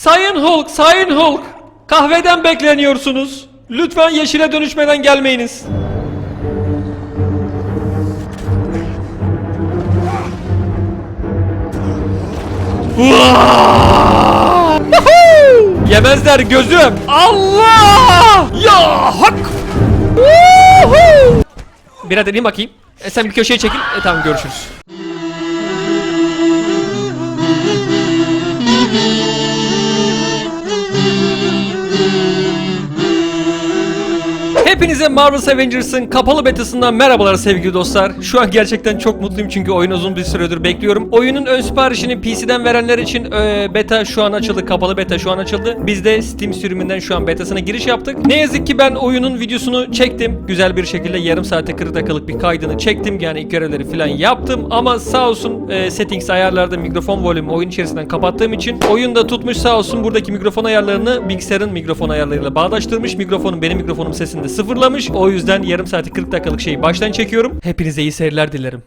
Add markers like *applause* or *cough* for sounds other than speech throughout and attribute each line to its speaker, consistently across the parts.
Speaker 1: Sayın Hulk, Sayın Hulk. Kahveden bekleniyorsunuz. Lütfen yeşile dönüşmeden gelmeyiniz. Yemezler gözüm. Allah! Ya hak! Birader in bakayım. E, sen bir köşeye çekil. E, tamam görüşürüz. Hepinize Marvel's Avengers'ın kapalı betasından merhabalar sevgili dostlar. Şu an gerçekten çok mutluyum çünkü oyunu uzun bir süredir bekliyorum. Oyunun ön siparişini PC'den verenler için e, beta şu an açıldı. Kapalı beta şu an açıldı. Biz de Steam sürümünden şu an betasına giriş yaptık. Ne yazık ki ben oyunun videosunu çektim. Güzel bir şekilde yarım saate 40 dakikalık bir kaydını çektim. Yani ilk görevleri falan yaptım. Ama sağ olsun e, settings ayarlarda mikrofon volümü oyun içerisinden kapattığım için oyunda tutmuş sağ olsun buradaki mikrofon ayarlarını bilgisayarın mikrofon ayarlarıyla bağdaştırmış. Mikrofonum benim mikrofonum sesini de sıfırlamış. O yüzden yarım saati 40 dakikalık şeyi baştan çekiyorum. Hepinize iyi seyirler dilerim.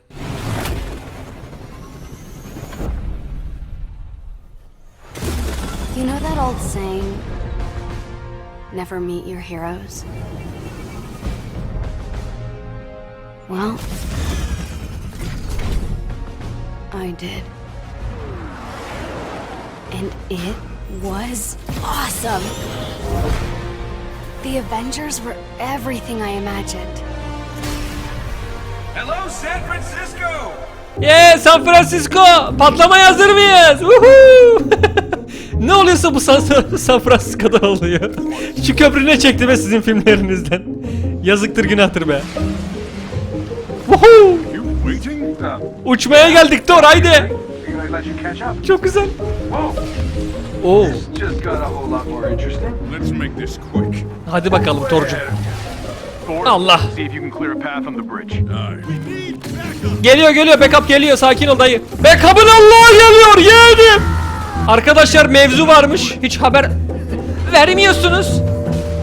Speaker 2: You know that old saying, never meet your heroes? Well, I did. And it was awesome! The Avengers were everything I imagined.
Speaker 3: Hello, San Francisco!
Speaker 1: Yeah, San Francisco! Patlamaya hazır mıyız? Woohoo! *laughs* ne oluyorsa bu San, *laughs* San Francisco'da oluyor. Şu köprü ne çekti be sizin filmlerinizden? Yazıktır günahtır be. Woohoo!
Speaker 3: You waiting?
Speaker 1: Uçmaya geldik Thor haydi. Çok güzel.
Speaker 3: Whoa!
Speaker 1: Hadi bakalım Thor'cum.
Speaker 3: Thor,
Speaker 1: Allah. Geliyor geliyor backup geliyor sakin ol dayı. Backup'ın Allah geliyor yeğenim. Arkadaşlar mevzu varmış. Hiç haber vermiyorsunuz.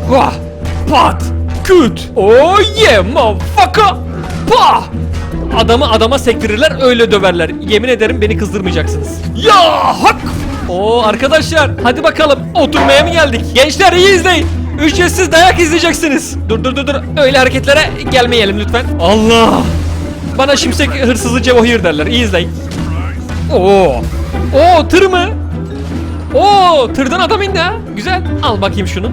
Speaker 1: Vah! Pat! Küt! Oh yeah motherfucker! Pah! Adamı adama sektirirler öyle döverler. Yemin ederim beni kızdırmayacaksınız. Ya hak! Oo arkadaşlar hadi bakalım oturmaya mı geldik? Gençler iyi izleyin. Ücretsiz dayak izleyeceksiniz. Dur dur dur dur. Öyle hareketlere gelmeyelim lütfen. Allah! Bana şimşek hırsızı Cevohir derler. İyi izleyin. Oo. Oo tır mı? Oo tırdan adam indi ha. Güzel. Al bakayım şunu.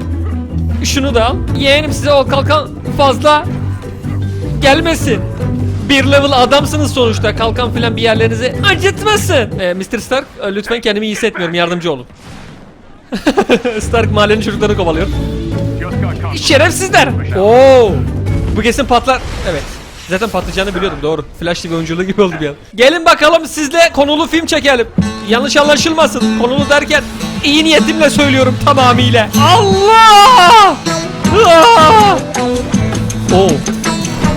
Speaker 1: Şunu da al. Yeğenim size o kalkan fazla gelmesin. Bir level adamsınız sonuçta. Kalkan filan bir yerlerinizi acıtmasın. Ee, Mr. Stark e, lütfen kendimi iyi hissetmiyorum. Yardımcı olun. *laughs* Stark mahallenin çocuklarını kovalıyor. Şerefsizler. Oo. Bu kesin patlar. Evet. Zaten patlayacağını biliyordum doğru. Flash TV oyunculuğu gibi oldu bir an. Gelin bakalım sizle konulu film çekelim. Yanlış anlaşılmasın. Konulu derken iyi niyetimle söylüyorum tamamıyla. Allah! Ah! Oo.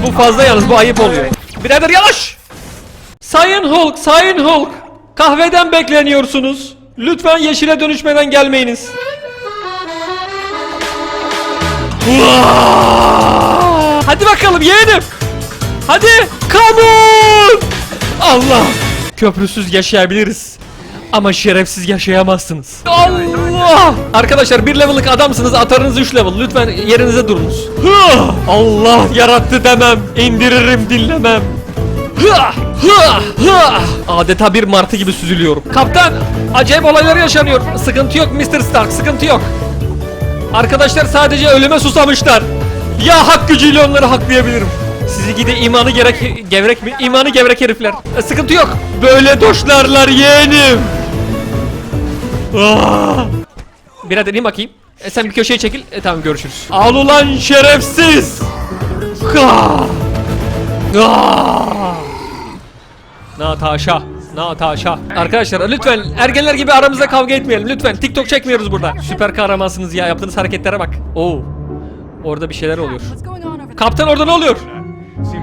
Speaker 1: Bu fazla yalnız bu ayıp oluyor. Birader yavaş! Sayın Hulk, Sayın Hulk. Kahveden bekleniyorsunuz. Lütfen yeşile dönüşmeden gelmeyiniz. Hadi bakalım yeğenim. Hadi. Come on. Allah. Köprüsüz yaşayabiliriz. Ama şerefsiz yaşayamazsınız. Allah! Arkadaşlar bir level'lık adamsınız atarınız 3 level. Lütfen yerinize durunuz. Allah yarattı demem. indiririm dinlemem. Adeta bir martı gibi süzülüyorum. Kaptan! Acayip olaylar yaşanıyor. Sıkıntı yok Mr. Stark, sıkıntı yok. Arkadaşlar sadece ölüme susamışlar. Ya hak gücüyle onları haklayabilirim. Sizi gide imanı gerek gevrek mi? İmanı gevrek herifler. E, sıkıntı yok. Böyle doşlarlar yeğenim. Ah! Birader in bakayım. E, sen bir köşeye çekil. E, tamam görüşürüz. Al ulan şerefsiz. Ka! Ah! Natasha. Natasha. Arkadaşlar lütfen ergenler gibi aramızda kavga etmeyelim lütfen. TikTok çekmiyoruz burada. Süper kahramansınız ya yaptığınız hareketlere bak. Oo. Orada bir şeyler oluyor. Kaptan orada ne oluyor?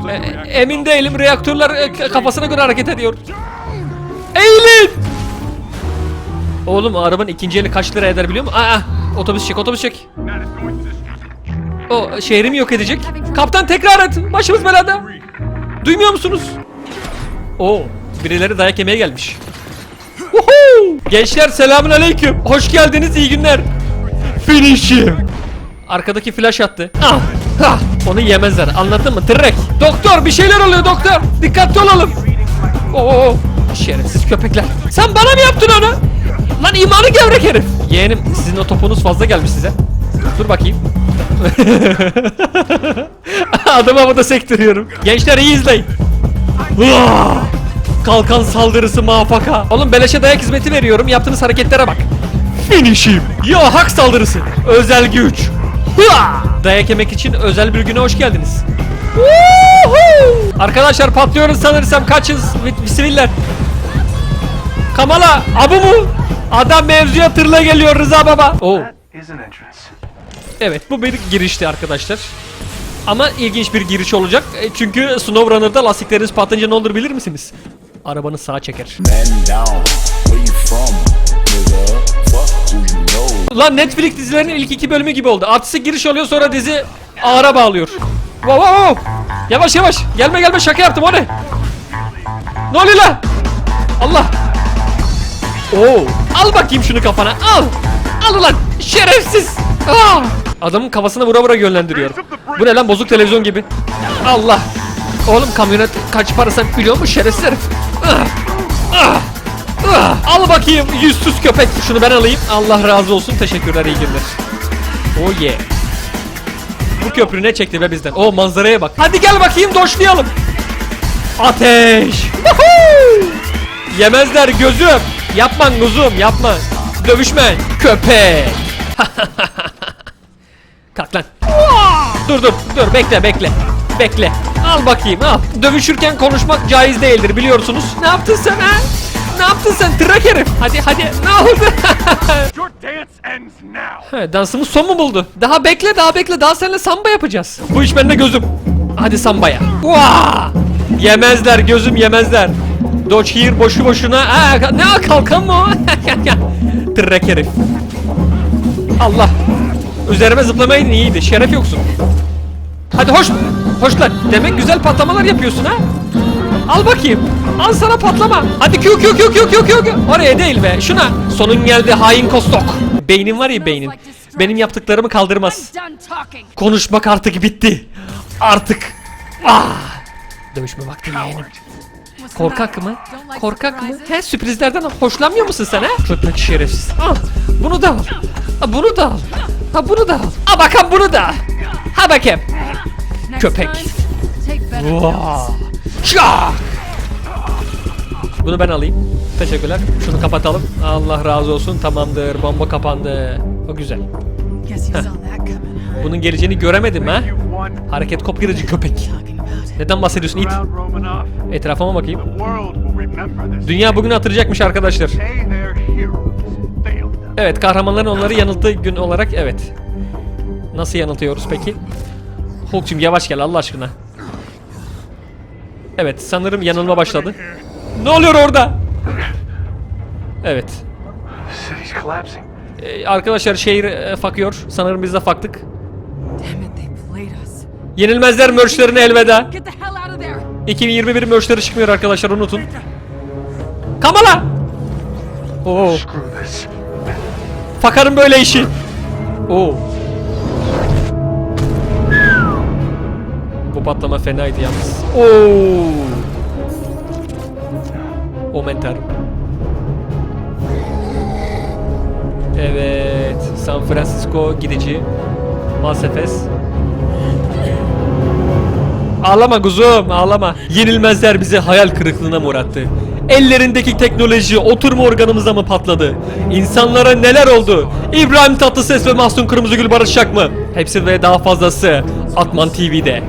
Speaker 1: E, emin değilim. Reaktörler e, kafasına göre hareket ediyor. Eğilin! Oğlum arabanın ikinci eli kaç lira eder biliyor musun? Aa, otobüs çek, otobüs çek. O şehrimi yok edecek. Kaptan tekrar et. Başımız belada. Duymuyor musunuz? Oo, birileri dayak yemeye gelmiş. Gençler selamun aleyküm. Hoş geldiniz iyi günler. Finishim. Arkadaki flash attı. Ah, ah, onu yemezler anladın mı? Tırrek. Doktor bir şeyler oluyor doktor. Dikkatli olalım. Oo, şerefsiz köpekler. Sen bana mı yaptın onu? Lan imanı gevrek herif. Yeğenim sizin o topunuz fazla gelmiş size. Dur bakayım. *laughs* Adamı havada sektiriyorum. Gençler iyi izleyin. Kalkan saldırısı muvaffaka. Oğlum beleşe dayak hizmeti veriyorum. Yaptığınız hareketlere bak. Finishim. Ya hak saldırısı. Özel güç. Hıa! Dayak yemek için özel bir güne hoş geldiniz. Woohoo! Arkadaşlar patlıyoruz sanırsam kaçın vi- siviller. Kamala abu mu? Adam mevzuya tırla geliyor Rıza baba.
Speaker 3: Entrance.
Speaker 1: Evet bu bir girişti arkadaşlar. Ama ilginç bir giriş olacak. E, Çünkü SnowRunner'da lastikleriniz patlayınca ne olur bilir misiniz? Arabanı sağa çeker. Lan Netflix dizilerinin ilk iki bölümü gibi oldu. Artist giriş oluyor sonra dizi ağıra bağlıyor. Wow wow wow. Yavaş yavaş. Gelme gelme şaka yaptım o ne? Ne oluyor lan? Allah. Oo. Al bakayım şunu kafana. Al. Al ulan. Şerefsiz. Aa. Adamın kafasına vura vura yönlendiriyor. Bu ne lan bozuk televizyon gibi. Allah. Oğlum kamyonet kaç para sen biliyor musun şerefsiz herif? Al bakayım yüzsüz köpek. Şunu ben alayım. Allah razı olsun. Teşekkürler iyi günler. Oh yeah. Bu köprü ne çekti be bizden? O manzaraya bak. Hadi gel bakayım doşlayalım. Ateş. Yemezler gözüm. Yapman kuzum yapma. Dövüşme köpek. *laughs* Kalk lan. Dur dur dur bekle bekle. Bekle. Al bakayım al. Dövüşürken konuşmak caiz değildir biliyorsunuz. Ne yaptın sen ha? Ne yaptın sen tırnak herif? Hadi hadi ne oldu? *laughs*
Speaker 3: Your dance ends now.
Speaker 1: He, dansımız son mu buldu? Daha bekle daha bekle daha seninle samba yapacağız. Bu iş bende gözüm. Hadi sambaya. Vaa! Yemezler gözüm yemezler. Dodge here boşu boşuna. Aa, ne kalkan mı o? *laughs* Tırrek herif. Allah. Üzerime zıplamayın iyiydi. Şeref yoksun. Hadi hoş. Hoş lan. Demek güzel patlamalar yapıyorsun ha? Al bakayım. Al sana patlama. Hadi Q Q Q Q Q Q Q. Oraya değil be. Şuna. Sonun geldi hain kostok. Beynin var ya beynin. Benim yaptıklarımı kaldırmaz. Konuşmak artık bitti. Artık. Ah. Dövüşme vakti yeğenim. Korkak mı? Korkak mı? He sürprizlerden hoşlanmıyor musun sen he? Köpek şerefsiz. Al. Bunu da al. Bunu da al. Ha bunu da al. Ha bakalım bunu da. Ha bakayım. Köpek. Vaa. Şak! Bunu ben alayım. Teşekkürler. Şunu kapatalım. Allah razı olsun. Tamamdır. Bomba kapandı. O güzel. Bunun geleceğini göremedim ha. Hareket kopyacı köpek. Neden bahsediyorsun it? Etrafıma bakayım. Dünya bugün hatırlayacakmış arkadaşlar. Evet kahramanların onları yanılttığı gün olarak evet. Nasıl yanıltıyoruz peki? Hulk'cum yavaş gel Allah aşkına. Evet sanırım yanılma başladı. Ne oluyor orada? Evet. Ee, arkadaşlar şehir e, fakıyor. Sanırım biz de faktık. Yenilmezler mörçlerine elveda.
Speaker 4: Get the hell out of there!
Speaker 1: 2021 mörçleri çıkmıyor arkadaşlar unutun. Kamala! Oo. Fakarın böyle işi. Oo. Patlama fenaydı yalnız. Oo. Omen tanrım. Evet. San Francisco gidici. Masefes. Ağlama kuzum ağlama. Yenilmezler bizi hayal kırıklığına mı uğrattı? Ellerindeki teknoloji oturma organımıza mı patladı? İnsanlara neler oldu? İbrahim Tatlıses ve Mahsun Kırmızıgül barışacak mı? Hepsi ve daha fazlası Atman TV'de.